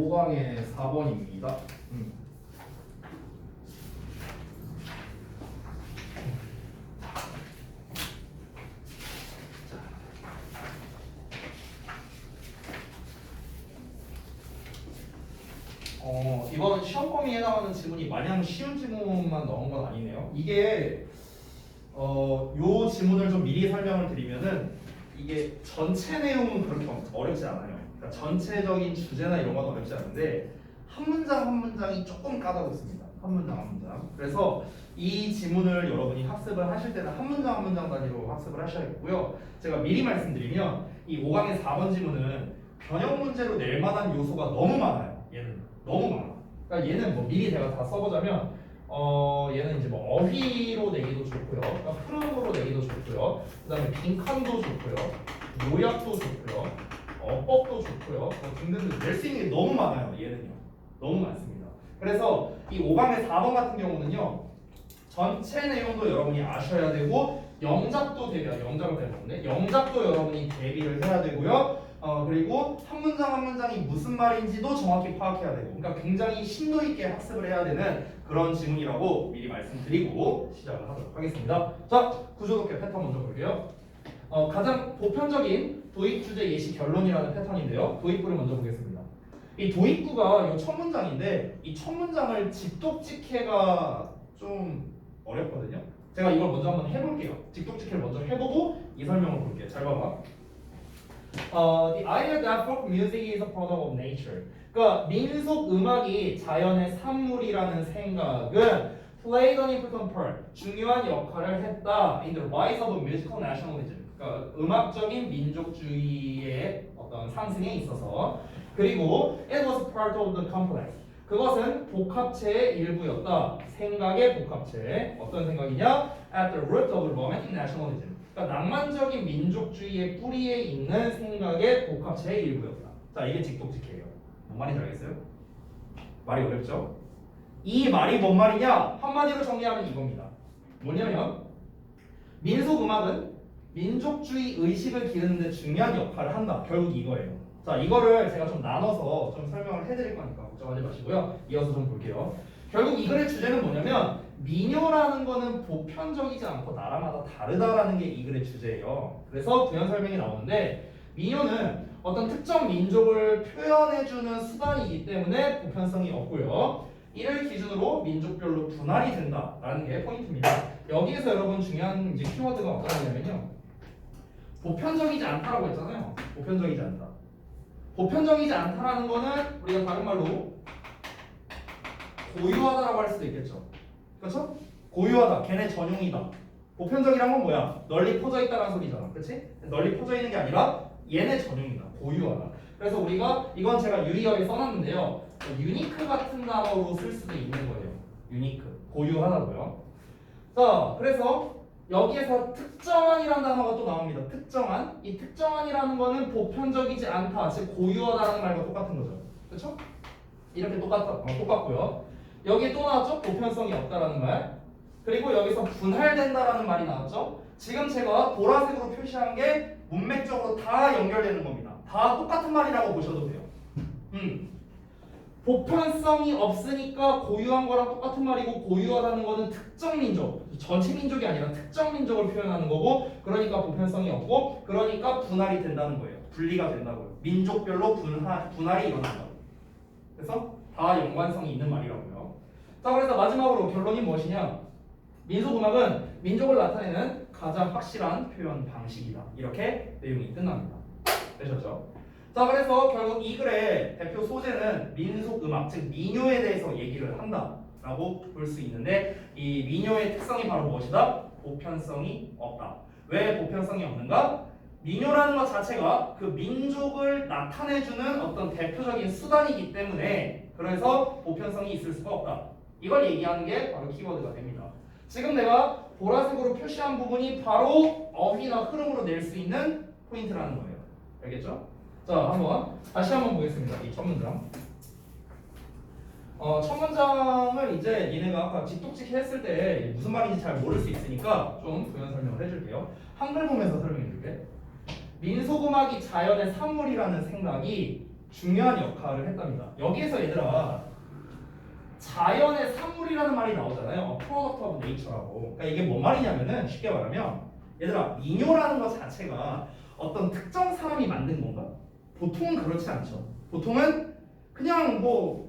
5강의 4번입니다. 음. 어, 이번 시험 범위에 해당하는 질문이 마냥 쉬운 질문만 넣은 건 아니네요. 이게 어, 요 질문을 좀 미리 설명을 드리면은 이게 전체 내용은 그렇게 어렵지 않아요. 그러니까 전체적인 주제나 이런 건 어렵지 않은데 한 문장 한 문장이 조금 까다롭습니다. 한 문장 한 문장. 그래서 이 지문을 여러분이 학습을 하실 때는 한 문장 한 문장 단위로 학습을 하셔야겠고요. 제가 미리 말씀드리면 이 5강의 4번 지문은 변형 문제로 낼 만한 요소가 너무 많아요. 얘는 너무 많아. 그러니까 얘는 뭐 미리 제가 다 써보자면 어 얘는 이제 뭐 어휘로 내기도 좋고요. 그러니까 흐름으로 내기도 좋고요. 그다음에 빈칸도 좋고요. 요약도 좋고요. 어법도 좋고요. 뭐 등등등 낼수 있는 게 너무 많아요. 얘는요. 너무 많습니다. 그래서 이 5강의 4번 같은 경우는요. 전체 내용도 여러분이 아셔야 되고 영작도 대비 영작을 대비하는데 영작도 여러분이 대비를 해야 되고요. 어 그리고 한 문장 한 문장이 무슨 말인지도 정확히 파악해야 되고 그러니까 굉장히 심도 있게 학습을 해야 되는 그런 지문이라고 미리 말씀드리고 시작을 하도록 하겠습니다. 자 구조독해 패턴 먼저 볼게요. 어, 가장 보편적인 도입 주제 예시 결론이라는 패턴인데요. 도입부를 먼저 보겠습니다. 이 도입부가 이 첫 문장인데 이 첫 문장을 직독직해가 좀 어렵거든요. 제가 이걸 먼저 한번 해볼게요. 직독직해를 먼저 해보고 이 설명을 볼게요. 잘 봐봐. 어, the idea that folk music is a product of nature. 그러니까 민속 음악이 자연의 산물이라는 생각은 played an important part. 중요한 역할을 했다 in the rise of musical nationalism. 그러니까 음악적인 민족주의의 어떤 상승에 있어서 그리고 it was part of the complex. 그것은 복합체의 일부였다. 생각의 복합체. 어떤 생각이냐? At the root of romantic nationalism. 그러니까 낭만적인 민족주의의 뿌리에 있는 생각의 복합체의 일부였다. 자, 이게 직독직해요. 뭔 말인지 알겠어요? 말이 어렵죠? 이 말이 뭔 말이냐? 한마디로 정리하면 이겁니다. 뭐냐면 민속 음악은 민족주의 의식을 기르는데 중요한 역할을 한다. 결국 이거예요. 자, 이거를 제가 좀 나눠서 좀 설명을 해드릴 거니까 걱정하지 마시고요. 이어서 좀 볼게요. 결국 이 글의 주제는 뭐냐면 민요라는 거는 보편적이지 않고 나라마다 다르다라는 게 이 글의 주제예요. 그래서 부연 설명이 나오는데 민요는 어떤 특정 민족을 표현해주는 수단이기 때문에 보편성이 없고요. 이를 기준으로 민족별로 분할이 된다라는 게 포인트입니다. 여기에서 여러분 중요한 이제 키워드가 어떤 거냐면요. 보편적이지 않다라고 했잖아요. 보편적이지 않다. 보편적이지 않다라는 거는 우리가 다른 말로 고유하다라고 할 수도 있겠죠. 그렇죠? 고유하다. 걔네 전용이다. 보편적이란 건 뭐야? 널리 퍼져 있다라는 소리잖아. 그렇지? 널리 퍼져 있는 게 아니라 얘네 전용이다. 고유하다. 그래서 우리가 이건 제가 유리어에 써놨는데요. 유니크 같은 단어로 쓸 수도 있는 거예요. 유니크. 고유하다고요. 자, 그래서 여기에서 특정한이라는 단어가 또 나옵니다. 특정한. 이 특정한이라는 거는 보편적이지 않다. 즉 고유하다라는 말과 똑같은 거죠. 그렇죠? 이렇게 똑같아, 어, 똑같고요. 여기에 또 나왔죠? 보편성이 없다라는 말. 그리고 여기서 분할된다라는 말이 나왔죠? 지금 제가 보라색으로 표시한 게 문맥적으로 다 연결되는 겁니다. 다 똑같은 말이라고 보셔도 돼요. 음. 보편성이 없으니까 고유한 거랑 똑같은 말이고 고유하다는 거는 특정 민족, 전체 민족이 아니라 특정 민족을 표현하는 거고 그러니까 보편성이 없고 그러니까 분할이 된다는 거예요. 분리가 된다고요. 민족별로 분할, 분할이 일어난다. 그래서 다 연관성이 있는 말이라고요. 자, 그래서 마지막으로 결론이 무엇이냐? 민속 음악은 민족을 나타내는 가장 확실한 표현 방식이다. 이렇게 내용이 끝납니다. 되셨죠? 자, 그래서 결국 이 글의 대표 소재는 민속 음악, 즉 민요에 대해서 얘기를 한다라고 볼 수 있는데 이 민요의 특성이 바로 무엇이다? 보편성이 없다. 왜 보편성이 없는가? 민요라는 것 자체가 그 민족을 나타내주는 어떤 대표적인 수단이기 때문에 그래서 보편성이 있을 수가 없다. 이걸 얘기하는 게 바로 키워드가 됩니다. 지금 내가 보라색으로 표시한 부분이 바로 어휘나 흐름으로 낼 수 있는 포인트라는 거예요. 알겠죠? 자, 한번 다시 한번 보겠습니다. 이 첫 문장. 어, 첫 문장을 이제 니네가 아까 직독직해 했을 때 무슨 말인지 잘 모를 수 있으니까 좀 부연 설명을 해줄게요. 한글 보면서 설명해 줄게. 민속음악이 자연의 산물이라는 생각이 중요한 역할을 했답니다. 여기에서 얘들아 자연의 산물이라는 말이 나오잖아요. product of nature라고. 그러니까 이게 뭔 말이냐면은 쉽게 말하면 얘들아 민요라는 것 자체가 어떤 특정 사람이 만든 건가? 보통은 그렇지 않죠. 보통은 그냥 뭐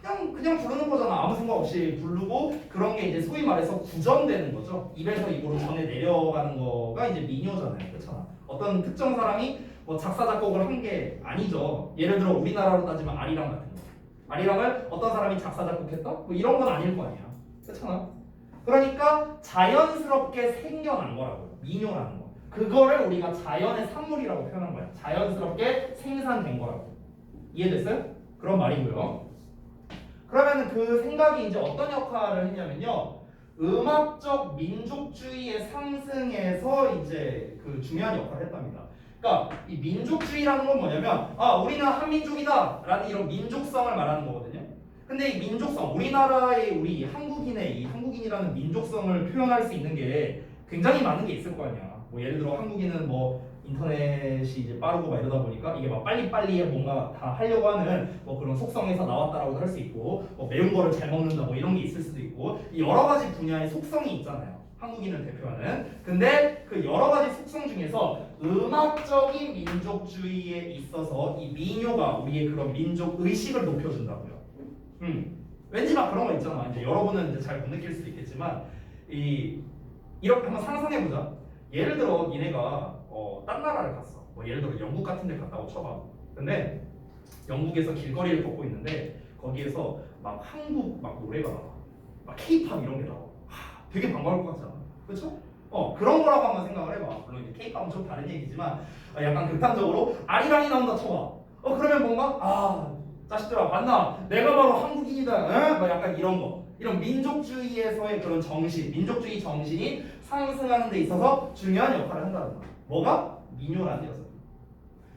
그냥 그냥 부르는 거잖아. 아무 생각 없이 부르고 그런 게 이제 소위 말해서 구전되는 거죠. 입에서 입으로 전해 내려가는 거가 이제 민요잖아요. 그렇잖아. 어떤 특정 사람이 뭐 작사 작곡을 한 게 아니죠. 예를 들어 우리나라로 따지면 아리랑 같은 거. 아리랑을 어떤 사람이 작사 작곡했다? 뭐 이런 건 아닐 거 아니야. 그렇잖아. 그러니까 자연스럽게 생겨난 거라고요. 민요라는 거. 그거를 우리가 자연의 산물이라고 표현한 거야. 자연스럽게 생산된 거라고. 이해됐어요? 그런 말이고요. 그러면 그 생각이 이제 어떤 역할을 했냐면요. 음악적 민족주의의 상승에서 이제 그 중요한 역할을 했답니다. 그러니까 이 민족주의라는 건 뭐냐면 아 우리는 한민족이다라는 이런 민족성을 말하는 거거든요. 근데 이 민족성 우리나라의 우리 한국인의 이 한국인이라는 민족성을 표현할 수 있는 게 굉장히 많은 게 있을 거 아니야. 뭐 예를 들어 한국인은 뭐 인터넷이 이제 빠르고 막 이러다 보니까 이게 막 빨리빨리 뭔가 다 하려고 하는 뭐 그런 속성에서 나왔다라고도 할 수 있고 뭐 매운 거를 잘 먹는다 뭐 이런 게 있을 수도 있고 이 여러 가지 분야의 속성이 있잖아요. 한국인을 대표하는. 근데 그 여러 가지 속성 중에서 음악적인 민족주의에 있어서 이 민요가 우리의 그런 민족 의식을 높여준다고요. 음. 왠지 막 그런 거 있잖아. 이제 여러분은 이제 잘 못 느낄 수도 있겠지만 이 이렇게 한번 상상해 보자. 예를 들어 니네가 어, 딴 나라를 갔어. 뭐 예를 들어 영국 같은 데 갔다고 쳐봐. 근데 영국에서 길거리를 걷고 있는데 거기에서 막 한국 막 노래가 나와. 막 케이팝 이런 게 나와. 하, 되게 반가울 것 같잖아. 그렇죠? 어 그런 거라고 한번 생각을 해봐. 물론 이제 케이팝은 좀 다른 얘기지만 어, 약간 극단적으로 아리랑이 나온다 쳐봐. 어 그러면 뭔가 아 자식들아 맞나? 내가 바로 한국인이다. 응? 뭐 약간 이런 거. 이런 민족주의에서의 그런 정신, 민족주의 정신이 상승하는 데 있어서 중요한 역할을 한다는 거야. 뭐가? 민요라는 녀석.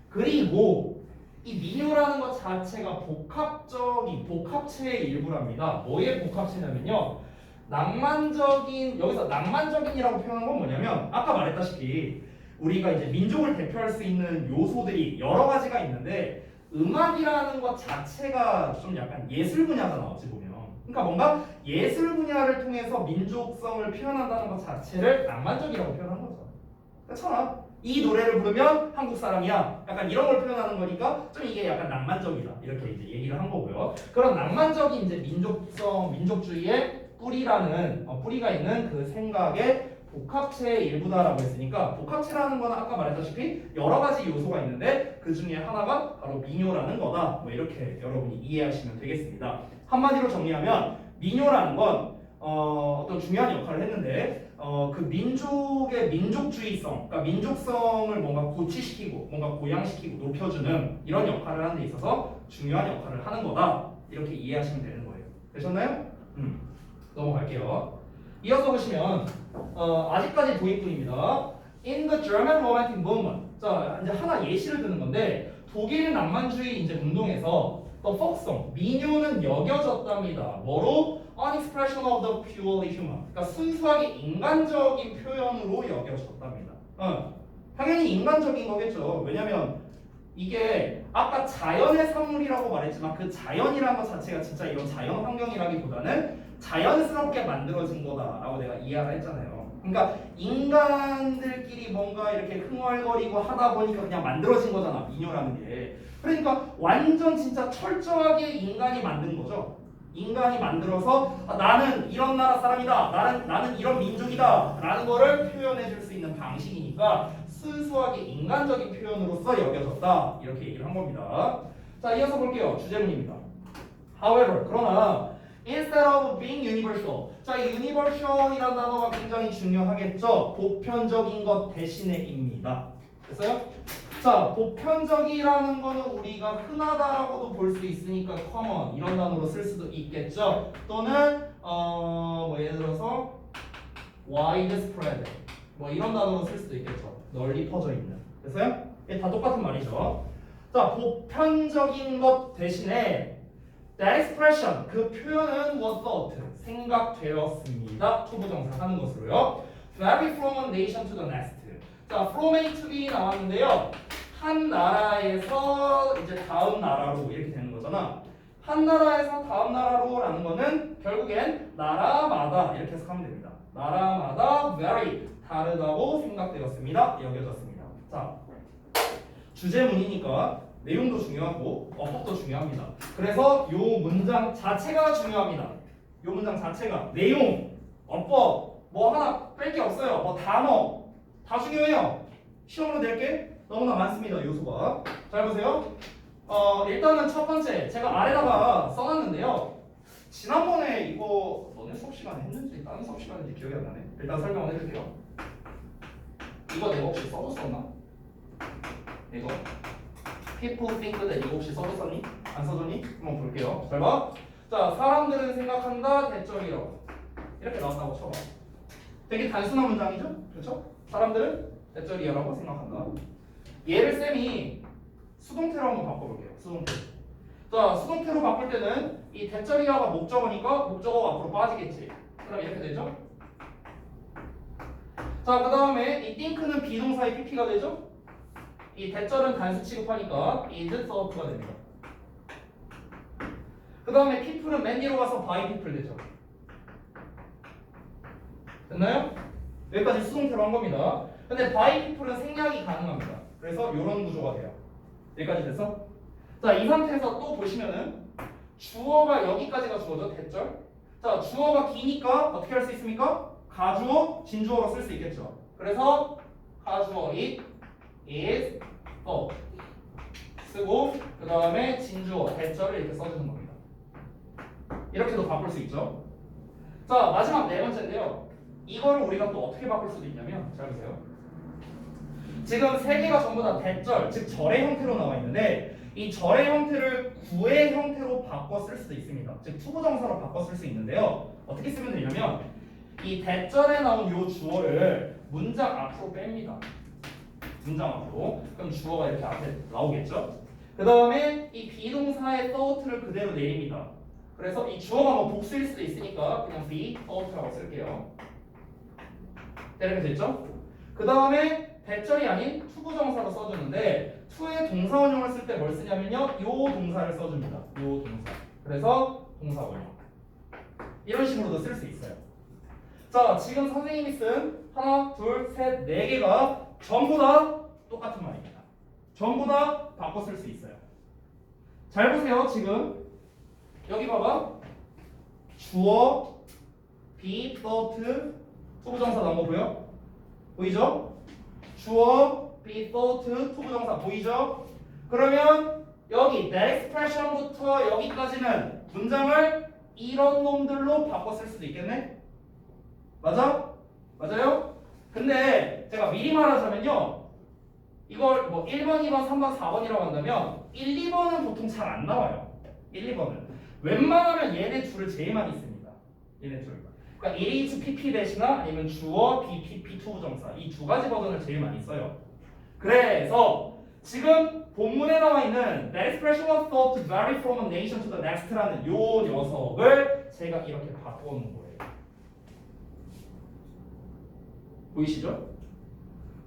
그리고 이 민요라는 것 자체가 복합적인 복합체의 일부랍니다. 뭐의 복합체냐면요. 낭만적인 여기서 낭만적인이라고 표현한 건 뭐냐면 아까 말했다시피 우리가 이제 민족을 대표할 수 있는 요소들이 여러 가지가 있는데 음악이라는 것 자체가 좀 약간 예술 분야잖아 어찌 보면 그러니까 뭔가 예술 분야를 통해서 민족성을 표현한다는 것 자체를 낭만적이라고 표현한 거죠 그렇잖아 이 노래를 부르면 한국 사람이야 약간 이런 걸 표현하는 거니까 좀 이게 약간 낭만적이다 이렇게 이제 얘기를 한 거고요 그런 낭만적인 이제 민족성 민족주의의 뿌리라는 어, 뿌리가 있는 그 생각의 복합체의 일부다라고 했으니까 복합체라는 거는 아까 말했다시피 여러 가지 요소가 있는데 그 중에 하나가 바로 민요라는 거다. 뭐 이렇게 여러분이 이해하시면 되겠습니다. 한마디로 정리하면 민요라는 건 어, 어떤 중요한 역할을 했는데 어, 그 민족의 민족주의성, 그러니까 민족성을 뭔가 고취시키고 뭔가 고양시키고 높여주는 이런 역할을 하는 데 있어서 중요한 역할을 하는 거다. 이렇게 이해하시면 되는 거예요. 되셨나요? 음. 넘어갈게요. 이어서 보시면 어, 아직까지 도입부입니다. In the German Romantic Movement. 자, 이제 하나 예시를 드는 건데 독일 낭만주의 이제 운동에서 the folk song 민요는 여겨졌답니다. 뭐로? An expression of the purely human. 그러니까 순수하게 인간적인 표현으로 여겨졌답니다. 어, 당연히 인간적인 거겠죠. 왜냐면 이게 아까 자연의 산물이라고 말했지만 그 자연이라는 것 자체가 진짜 이런 자연 환경이라기보다는 자연스럽게 만들어진 거다라고 내가 이해를 했잖아요. 그러니까 인간들끼리 뭔가 이렇게 흥얼거리고 하다 보니까 그냥 만들어진 거잖아 민요라는 게. 그러니까 완전 진짜 철저하게 인간이 만든 거죠. 인간이 만들어서 아, 나는 이런 나라 사람이다. 나는 나는 이런 민족이다라는 거를 표현해 줄 수 있는 방식이니까 순수하게 인간적인 표현으로서 여겨졌다. 이렇게 얘기를 한 겁니다. 자, 이어서 볼게요. 주제문입니다. However, 그러나 instead of being universal. 자, 이 universal이라는 단어가 굉장히 중요하겠죠. 보편적인 것 대신에입니다. 됐어요? 자, 보편적이라는 거는 우리가 흔하다라고도 볼 수 있으니까 common 이런 단어로 쓸 수도 있겠죠. 또는 어, 뭐 예를 들어서 widespread 뭐 이런 단어로 쓸 수도 있겠죠. 널리 퍼져 있는. 됐어요? 다 똑같은 말이죠. 자, 보편적인 것 대신에 That expression 그 표현은 was thought 생각되었습니다. 초보정사 하는 것으로요. Vary from one nation to the next. 자, from A to B 나왔는데요. 한 나라에서 이제 다음 나라로 이렇게 되는 거잖아. 한 나라에서 다음 나라로라는 거는 결국엔 나라마다 이렇게 해석하면 됩니다. 나라마다 very 다르다고 생각되었습니다. 여겨졌습니다. 자, 주제문이니까 내용도 중요하고 어법도 중요합니다. 그래서 요 문장 자체가 중요합니다. 요 문장 자체가 내용, 어법 뭐 하나 뺄 게 없어요. 뭐 단어 다 중요해요. 시험으로 낼 게 너무나 많습니다. 요소가. 잘 보세요. 어 일단은 첫 번째 제가 아래다가 써놨는데요. 지난번에 이거 너네 수업 시간에 했는지 다른 수업 시간인지 기억이 안 나네. 일단 설명을 해줄게요. 이거 내가 혹시 써줬었나? 이거 People 이거 혹시 써줬었니? 안 써줬니? 한번 볼게요. 잘 봐. 자 사람들은 생각한다 대절이라고 이렇게 나왔다고 쳐봐. 되게 단순한 문장이죠? 그렇죠? 사람들은 대절이야라고 생각한다. 얘를 쌤이 수동태로 한번 바꿔볼게요. 수동태. 자, 수동태로 바꿀 때는 이 대절이야가 목적어니까 목적어가 앞으로 빠지겠지. 그럼 이렇게 되죠? 자, 그 다음에 이 think는 비동사의 pp가 되죠? 이 대절은 단수 취급하니까 is thought가 됩니다. 그 다음에 people은 맨 뒤로 가서 by people 되죠. 됐나요? 여기까지 수동태로 한 겁니다. 근데 by people은 생략이 가능합니다. 그래서 이런 구조가 돼요. 여기까지 됐어? 자, 이 상태에서 또 보시면은 주어가 여기까지가 주어죠, 대절. 자, 주어가 기니까 어떻게 할 수 있습니까? 가주어, 진주어로 쓸 수 있겠죠. 그래서 가주어 it is thought 쓰고 그 다음에 진주어, 대절을 이렇게 써주는 겁니다. 이렇게도 바꿀 수 있죠. 자, 마지막 네 번째인데요. 이거를 우리가 또 어떻게 바꿀 수도 있냐면 잘 보세요. 지금 세 개가 전부 다 대절, 즉 절의 형태로 나와 있는데 이 절의 형태를 구의 형태로 바꿔 쓸 수도 있습니다. 즉 투부정사로 바꿔 쓸 수 있는데요. 어떻게 쓰면 되냐면 이 대절에 나온 요 주어를 문장 앞으로 뺍니다. 문장 앞으로. 그럼 주어가 이렇게 앞에 나오겠죠? 그 다음에 이 비동사의 thought를 그대로 내립니다. 그래서 이 주어가 뭐 복수일 수도 있으니까 그냥 be thought라고 쓸게요. 이렇게 됐죠? 그 다음에 대절이 아닌 투부정사로 써주는데 투의 동사 원형을 쓸 때 뭘 쓰냐면요 요 동사를 써줍니다 요 동사 그래서 동사 원형 이런 식으로도 쓸 수 있어요 자 지금 선생님이 쓴 하나 둘 셋 네 개가 전부 다 똑같은 말입니다 전부 다 바꿔 쓸 수 있어요 잘 보세요 지금 여기 봐봐 주어 be thought 투부정사 나온 거 보여? 보이죠? 주어, be, thought, 투부정사 보이죠? 그러면 여기 that expression부터 여기까지는 문장을 이런 놈들로 바꿔 쓸 수도 있겠네? 맞아? 맞아요? 근데 제가 미리 말하자면요 이걸 뭐 1번, 2번, 3번, 4번이라고 한다면 1, 2번은 보통 잘 안 나와요 1, 2번은 웬만하면 얘네 둘을 제일 많이 씁니다 얘네 둘 그러니까 1H PP 대신나 아니면 주어 BPP 투부정사 이 두 가지 버전을 제일 많이 써요. 그래서 지금 본문에 나와 있는 The expression was thought to vary from a nation to the next라는 요 녀석을 제가 이렇게 바꿔놓은 거예요. 보이시죠?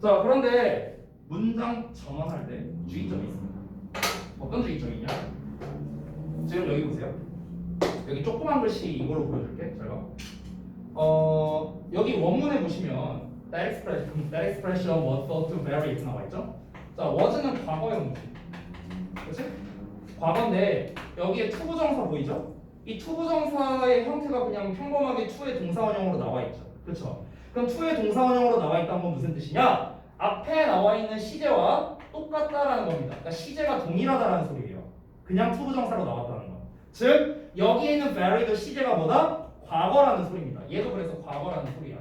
자 그런데 문장 전환할 때 주의점이 있습니다. 어떤 주의점이냐? 지금 여기 보세요. 여기 조그만 글씨 이걸로 보여줄게. 잘 봐. 어 여기 원문에 보시면 that expression, that expression was thought to vary 이렇게 나와 있죠. 자, was는 과거형이지, 그렇지? 과거인데 여기에 투부정사 보이죠? 이 투부정사의 형태가 그냥 평범하게 투의 동사원형으로 나와 있죠, 그렇죠? 그럼 투의 동사원형으로 나와 있다는 건 무슨 뜻이냐? 앞에 나와 있는 시제와 똑같다라는 겁니다. 그러니까 시제가 동일하다라는 소리예요. 그냥 투부 정사로 나왔다는 거. 즉 여기에 있는 vary도 시제가 뭐다? 과거라는 소리입니다. 얘도 그래서 과거라는 소리야.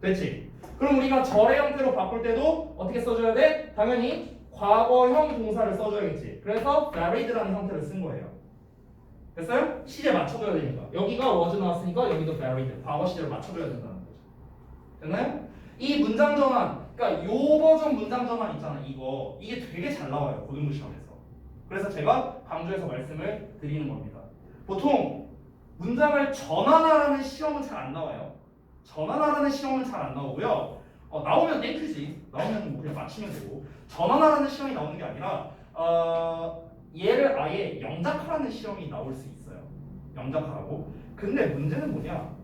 됐지? 그럼 우리가 절의 형태로 바꿀 때도 어떻게 써줘야 돼? 당연히 과거형 동사를 써줘야겠지. 그래서 varied라는 형태를 쓴 거예요. 됐어요? 시제 맞춰줘야 되니까. 여기가 was 나왔으니까 여기도 varied. 과거 시제를 맞춰줘야 된다는 거죠. 됐나요? 이 문장 전환, 그러니까 요 버전 문장 전환 있잖아. 이거 이게 되게 잘 나와요. 고등부 시험에서. 그래서 제가 강조해서 말씀을 드리는 겁니다. 보통 문장을 전환하라는 시험은 잘 안 나와요. 전환하라는 시험은 잘 안 나오고요. 어, 나오면 땡큐지. 나오면 뭐 그냥 맞추면 되고 전환하라는 시험이 나오는 게 아니라 어, 얘를 아예 영작하라는 시험이 나올 수 있어요. 영작하라고. 근데 문제는 뭐냐?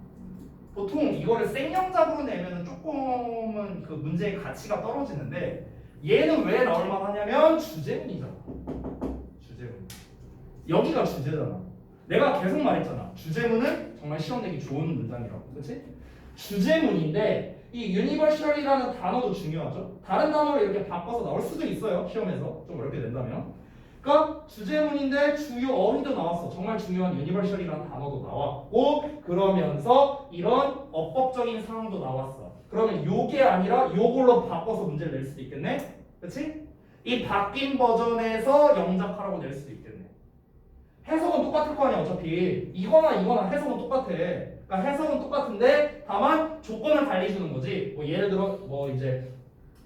보통 이거를 생영작으로 내면은 조금은 그 문제의 가치가 떨어지는데 얘는 왜 나올 만 하냐면 주제문이잖아. 주제문. 여기가 주제잖아. 내가 계속 말했잖아. 주제문은 정말 시험 내기 좋은 문장이라고. 그렇지? 주제문인데 이 universal이라는 단어도 중요하죠. 다른 단어를 이렇게 바꿔서 나올 수도 있어요. 시험에서 좀 어렵게 된다면. 그러니까 주제문인데 주요 어휘도 나왔어. 정말 중요한 universal이라는 단어도 나왔고 그러면서 이런 어법적인 상황도 나왔어. 그러면 요게 아니라 요걸로 바꿔서 문제를 낼 수도 있겠네. 그렇지? 이 바뀐 버전에서 영작하라고 낼 수도 있겠네. 해석은 똑같을 거 아니야 어차피 이거나 이거나 해석은 똑같아. 그러니까 해석은 똑같은데 다만 조건을 달리 주는 거지. 뭐 예를 들어 뭐 이제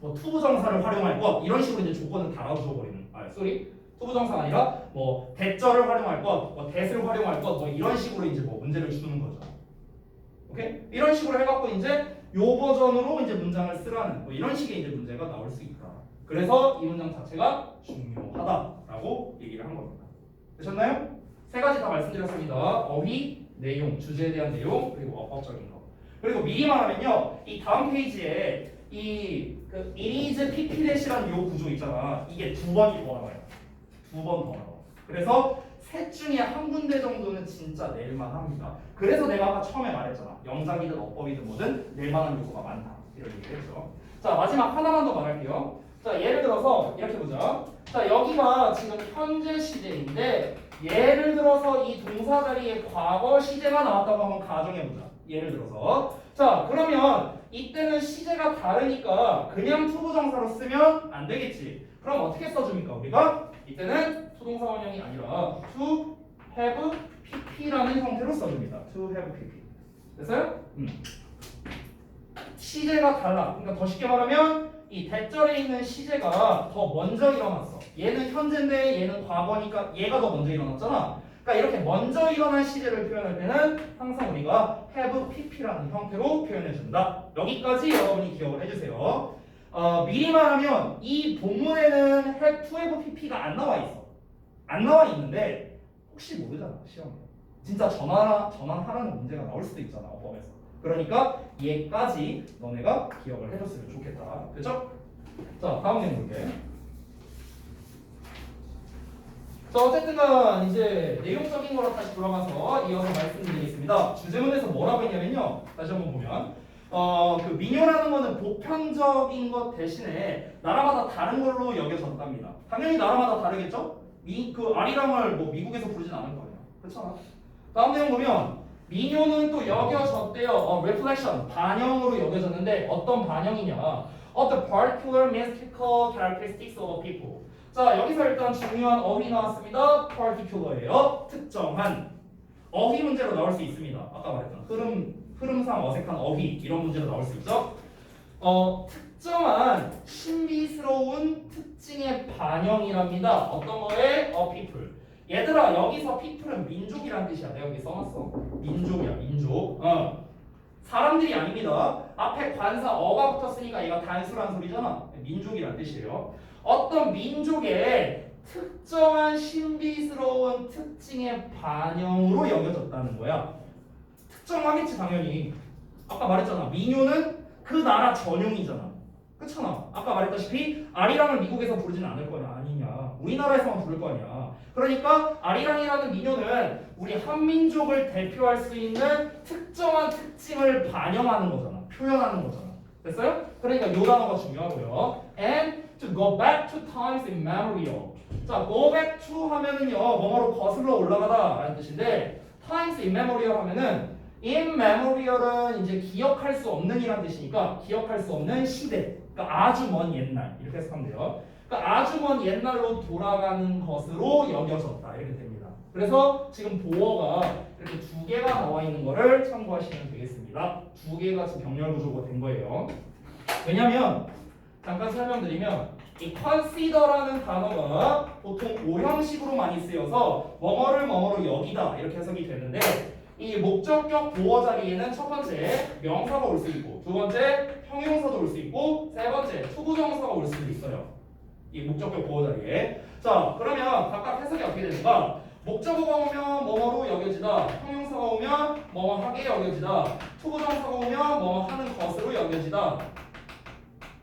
뭐 투부정사를 활용할 것 이런 식으로 이제 조건을 달아줘 버리는. 아 쏘리 투부정사가 아니라 뭐 대절을 활용할 것, 뭐 대를 활용할 것, 뭐 이런 식으로 이제 뭐 문제를 주는 거죠. 오케이? 이런 식으로 해갖고 이제 요 버전으로 이제 문장을 쓰라는 뭐 이런 식의 이제 문제가 나올 수 있다. 그래서 이 문장 자체가 중요하다라고 얘기를 한 겁니다. 되셨나요? 세 가지 다 말씀드렸습니다. 어휘, 내용, 주제에 대한 내용, 그리고 어법적인 거. 그리고 미리 말하면요, 이 다음 페이지에 이그 이니즈 피피렛이라는 요 구조 있잖아. 이게 두 번이 더 나와요. 두번더 나와. 그래서 셋 중에 한 군데 정도는 진짜 낼만 합니다. 그래서 내가 아까 처음에 말했잖아. 영작이든 어법이든 뭐든 낼만한 요소가 많다. 이런 얘기를 했죠. 자 마지막 하나만 더 말할게요. 자 예를 들어서 이렇게 보자. 자 여기가 지금 현재 시제인데 예를 들어서 이 동사 자리에 과거 시제가 나왔다고 한번 가정해 보자. 예를 들어서 자 그러면 이때는 시제가 다르니까 그냥 투부정사로 쓰면 안 되겠지. 그럼 어떻게 써줍니까 우리가? 이때는 투동사 원형이 아니라 to have pp라는 형태로 써줍니다. to have pp. 됐어요? 음. 시제가 달라. 그러니까 더 쉽게 말하면 이 대절에 있는 시제가 더 먼저 일어났어. 얘는 현재인데 얘는 과거니까 얘가 더 먼저 일어났잖아. 그러니까 이렇게 먼저 일어난 시제를 표현할 때는 항상 우리가 have pp라는 형태로 표현해 준다. 여기까지 여러분이 기억을 해주세요. 어, 미리 말하면 이 본문에는 have pp가 안 나와 있어. 안 나와 있는데 혹시 모르잖아 시험에. 진짜 전환 전환하라는 문제가 나올 수도 있잖아 어법에서. 그러니까 얘까지 너네가 기억을 해줬으면 좋겠다. 그죠? 자 다음 내용 볼게. 자 어쨌든간 이제 내용적인 거로 다시 돌아가서 이어서 말씀드리겠습니다. 주제문에서 뭐라고 했냐면요. 다시 한번 보면 어 그 민요라는 거는 보편적인 것 대신에 나라마다 다른 걸로 여겨졌답니다. 당연히 나라마다 다르겠죠? 미 그 아리랑을 뭐 미국에서 부르진 않을 거 아니야. 그렇잖아. 다음 내용 보면 민요는 또 여겨졌대요. 어, reflection 반영으로 여겨졌는데 어떤 반영이냐? Of the particular mystical characteristics of people. 자 여기서 일단 중요한 어휘 나왔습니다. particular예요. 특정한 어휘 문제로 나올 수 있습니다. 아까 말했던 흐름 흐름상 어색한 어휘 이런 문제로 나올 수 있죠. 어 특정한 신비스러운 특징의 반영이랍니다. 어떤 거에 a people. 얘들아 여기서 people은 민족이란 뜻이야. 내가 여기 써놨어. 민족이야 민족. 어. 사람들이 아닙니다. 앞에 관사 어가 붙었으니까 얘가 단수란 소리잖아. 민족이란 뜻이에요. 어떤 민족의 특정한 신비스러운 특징의 반영으로 여겨졌다는 거야. 특정하겠지 당연히. 아까 말했잖아. 민요는 그 나라 전용이잖아. 그렇잖아. 아까 말했다시피 아리랑을 미국에서 부르진 않을 거냐 아니냐. 우리나라에서만 부를 거 아니야. 그러니까 아리랑이라는 민요는 우리 한민족을 대표할 수 있는 특정한 특징을 반영하는 거잖아. 표현하는 거잖아. 됐어요? 그러니까 요 단어가 중요하고요. And to go back to times immemorial. 자, go back to 하면은요, 뭐뭐로 거슬러 올라가다 라는 뜻인데, times immemorial 하면은 immemorial은 이제 기억할 수 없는 이란 뜻이니까 기억할 수 없는 시대. 그러니까 아주 먼 옛날. 이렇게 해석하면 돼요. 그러니까 아주 먼 옛날로 돌아가는 것으로 여겨졌다. 이렇게 됩니다. 그래서 지금 보어가 이렇게 두 개가 나와 있는 거를 참고하시면 되겠습니다. 두 개가 지금 병렬 구조가 된 거예요. 왜냐면 잠깐 설명드리면 이 consider라는 단어가 보통 오형식으로 많이 쓰여서 뭐뭐를 뭐뭐로 여기다 이렇게 해석이 되는데 이 목적격 보어 자리에는 첫 번째 명사가 올 수 있고 두 번째 형용사도 올 수 있고 세 번째 투부정사가 올 수도 있어요. 이 목적격 보어 자리에. 자 그러면 각각 해석이 어떻게 되는가? 목적어가 오면 뭐뭐로 여겨지다. 형용사가 오면 뭐뭐하게 여겨지다. 투부정사가 오면 뭐뭐 하는 것으로 여겨지다.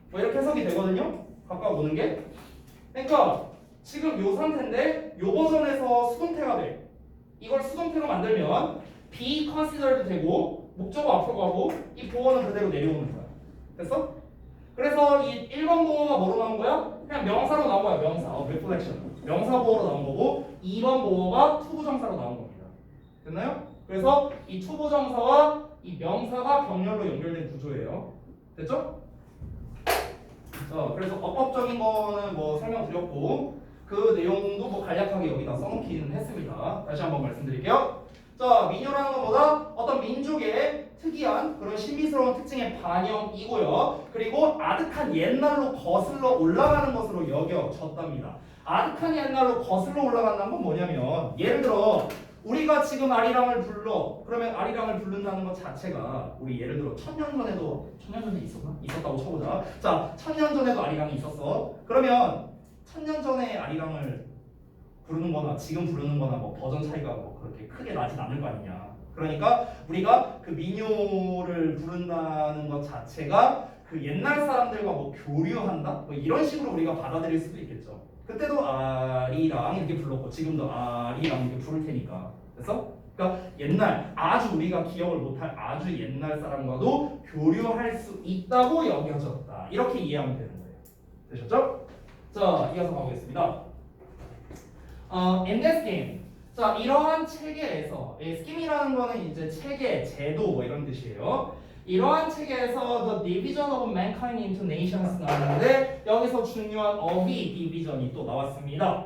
뭐 이렇게 해석이 되거든요. 각각 오는 게. 그러니까 지금 요 상태인데 요 버전에서 수동태가 돼. 이걸 수동태로 만들면 be considered 되고 목적어 앞으로 가고 이 보어는 그대로 내려오는 거야. 됐어? 그래서 이 1번 보어가 뭐로 나온 거야? 그냥 명사로 나온 거야. 명사. 어, reflection. 명사 보어로 나온 거고 2번 보어가 투부정사로 나온 겁니다. 됐나요? 그래서 이 투부정사와 이 명사가 병렬로 연결된 구조예요. 됐죠? 자, 그래서 어법적인 거는 뭐 설명드렸고 그 내용도 뭐 간략하게 여기다 써놓기는 했습니다. 다시 한번 말씀드릴게요. 자, 민요라는 것보다 어떤 민족의 특이한 그런 신비스러운 특징의 반영이고요. 그리고 아득한 옛날로 거슬러 올라가는 것으로 여겨졌답니다. 아득한 옛날로 거슬러 올라간다는 건 뭐냐면 예를 들어 우리가 지금 아리랑을 불러 그러면 아리랑을 부른다는 것 자체가 우리 예를 들어 천년 전에도 천년 전에 있었나? 있었다고 쳐보자. 자, 천년 전에도 아리랑이 있었어. 그러면 천년 전에 아리랑을 부르는 거나 지금 부르는 거나 뭐 버전 차이가 뭐 그렇게 크게 나진 않을 거 아니냐. 그러니까 우리가 그 민요를 부른다는 것 자체가 그 옛날 사람들과 뭐 교류한다? 뭐 이런 식으로 우리가 받아들일 수도 있겠죠. 그때도 아리랑 이렇게 불렀고 지금도 아리랑 이렇게 부를 테니까. 그래서 그러니까 옛날 아주 우리가 기억을 못할 아주 옛날 사람과도 교류할 수 있다고 여겨졌다. 이렇게 이해하면 되는 거예요. 되셨죠? 자, 이어서 가보겠습니다. 어, this game. 자, 이러한 체계에서 이 스킴이라는 거는 이제 체계, 제도 뭐 이런 뜻이에요. 이러한 체계에서 the division of mankind into nations 나왔는데 여기서 중요한 어휘 디비전이 또 나왔습니다.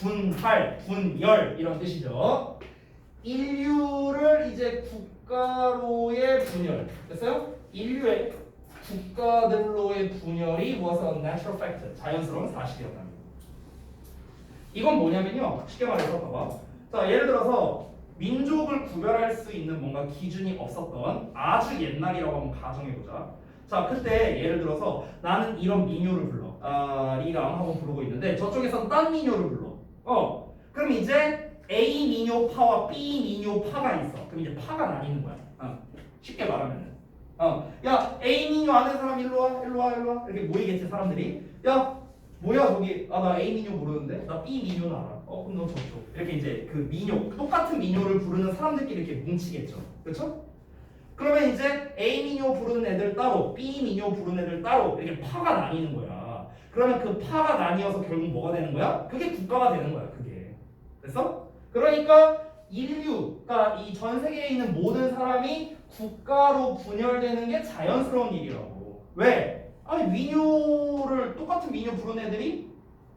분할, 분열 이런 뜻이죠. 인류를 이제 국가로의 분열 됐어요? 인류의 국가들로의 분열이 무엇은 natural fact, 자연스러운 사실이었답니다. 이건 뭐냐면요. 쉽게 말해서 봐봐. 자, 예를 들어서 민족을 구별할 수 있는 뭔가 기준이 없었던 아주 옛날이라고 한번 가정해보자. 자, 그때 예를 들어서 나는 이런 민요를 불러. 아, 리랑 하고 부르고 있는데 저쪽에서는 딴 민요를 불러. 어, 그럼 이제 A 민요파와 B 민요파가 있어. 그럼 이제 파가 나뉘는 거야. 어, 쉽게 말하면은. 어, 야 A 민요 아는 사람 일로 와, 일로 와, 일로 와. 이렇게 모이겠지 사람들이. 야 뭐야 저기 아 나 A 민요 모르는데 나 B 민요는 알아. 어 그럼 너 저쪽 이렇게 이제 그 민요 똑같은 민요를 부르는 사람들끼리 이렇게 뭉치겠죠. 그렇죠? 그러면 이제 A 민요 부르는 애들 따로 B 민요 부르는 애들 따로 이렇게 파가 나뉘는 거야. 그러면 그 파가 나뉘어서 결국 뭐가 되는 거야? 그게 국가가 되는 거야. 그게 됐어? 그러니까 인류가 이전 세계에 있는 모든 사람이 국가로 분열되는 게 자연스러운 일이라고. 왜? 아니 민요를 똑같은 민요 부르는 애들이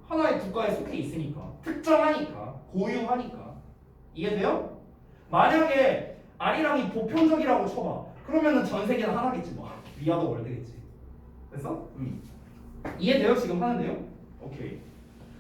하나의 국가에 속해 있으니까 특정하니까 고유하니까. 이해돼요? 만약에 아리랑이 보편적이라고 쳐봐. 그러면은 전 세계는 하나겠지 뭐. 위아더 월드겠지. 됐어? 음. 이해돼요? 지금 하는데요? 오케이.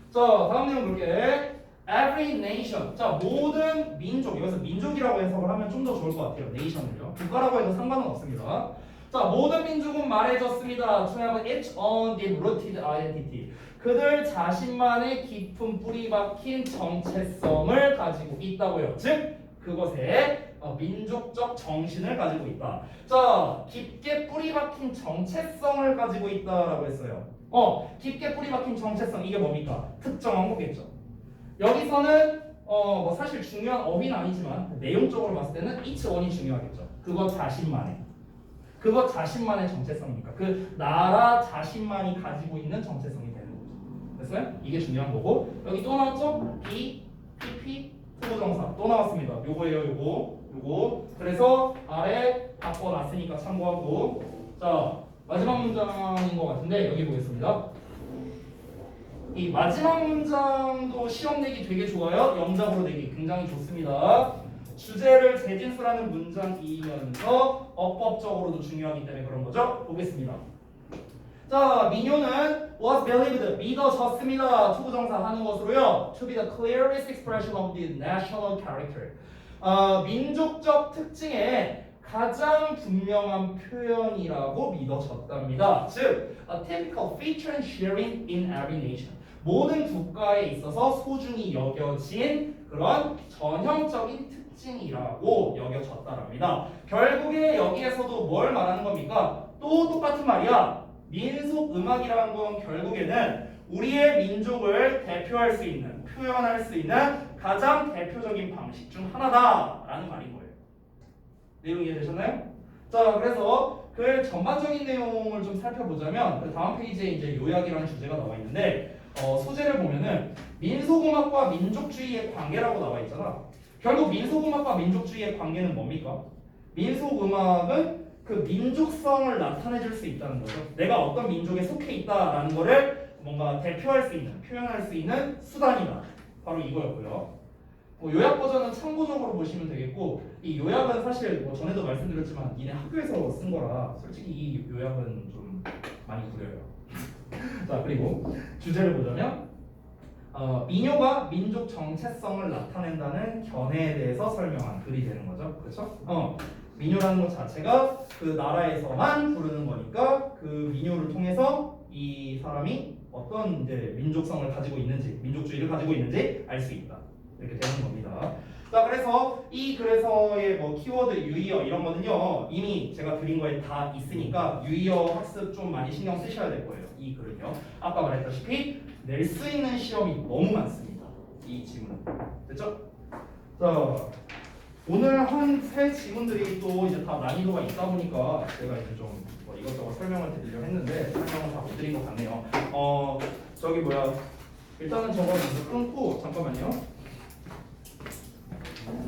자 다음 내용 볼게. Every nation. 자 모든 민족. 여기서 민족이라고 해석을 하면 좀 더 좋을 것 같아요. Nation을요. 국가라고 해도 상관은 없습니다 자, 모든 민족은 말해졌습니다. to have its own deep-rooted identity. 그들 자신만의 깊은 뿌리 박힌 정체성을 가지고 있다고요. 즉, 그것에 어, 민족적 정신을 가지고 있다. 자, 깊게 뿌리 박힌 정체성을 가지고 있다라고 했어요. 어, 깊게 뿌리 박힌 정체성 이게 뭡니까? 특정한 거겠죠. 여기서는 어, 뭐 사실 중요한 어휘는 아니지만 내용적으로 봤을 때는 own이 중요하겠죠. 그것 자신만의. 그것 자신만의 정체성이니까 그 나라 자신만이 가지고 있는 정체성이 되는 거죠. 됐어요? 이게 중요한 거고 여기 또 나왔죠? B, PP, 투부정사 또 나왔습니다. 요거예요, 요거, 요거. 그래서 아래 바꿔놨으니까 참고하고 자 마지막 문장인 것 같은데 여기 보겠습니다. 이 마지막 문장도 시험 내기 되게 좋아요. 영작으로 내기 굉장히 좋습니다. 주제를 재진수라는 문장이면서 어법적으로도 중요하기 때문에 그런 거죠. 보겠습니다. 자, 민요는 was believed 믿어졌습니다. 투부정사 하는 것으로요. To be the clearest expression of the national character. 어, 민족적 특징의 가장 분명한 표현이라고 믿어졌답니다. 즉, a typical feature and sharing in every nation. 모든 국가에 있어서 소중히 여겨진 그런 전형적인 특징이라고 여겨졌다랍니다. 결국에 여기에서도 뭘 말하는 겁니까? 또 똑같은 말이야. 민속 음악이라는 건 결국에는 우리의 민족을 대표할 수 있는, 표현할 수 있는 가장 대표적인 방식 중 하나다라는 말인 거예요. 내용 이해되셨나요? 자, 그래서 그 전반적인 내용을 좀 살펴보자면 그 다음 페이지에 이제 요약이라는 주제가 나와 있는데 어, 소재를 보면은 민속음악과 민족주의의 관계라고 나와 있잖아. 결국 민속음악과 민족주의의 관계는 뭡니까? 민속음악은 그 민족성을 나타내줄 수 있다는 거죠. 내가 어떤 민족에 속해 있다라는 거를 뭔가 대표할 수 있는, 표현할 수 있는 수단이다. 바로 이거였고요. 뭐 요약 버전은 참고적으로 보시면 되겠고 이 요약은 사실 뭐 전에도 말씀드렸지만 니네 학교에서 쓴 거라 솔직히 이 요약은 좀 많이 구려요. 자 그리고 주제를 보자면 어, 민요가 민족 정체성을 나타낸다는 견해에 대해서 설명한 글이 되는 거죠. 그렇죠? 어, 민요라는 것 자체가 그 나라에서만 부르는 거니까 그 민요를 통해서 이 사람이 어떤 이제 민족성을 가지고 있는지, 민족주의를 가지고 있는지 알 수 있다. 이렇게 되는 겁니다. 자, 그래서 이 글에서의 뭐 키워드 유의어 이런 거는요 이미 제가 드린 거에 다 있으니까 유의어 학습 좀 많이 신경 쓰셔야 될 거예요. 이 글은요. 아까 말했다시피 낼 수 있는 시험이 너무 많습니다. 이 지문은 됐죠? 자, 오늘 한 세 지문들이 또 이제 다 난이도가 있다 보니까 제가 이제 좀 뭐 이것저것 설명을 드리려 했는데 설명을 다 못 드린 것 같네요. 어, 저기 뭐야. 일단은 저거 먼저 끊고 잠깐만요.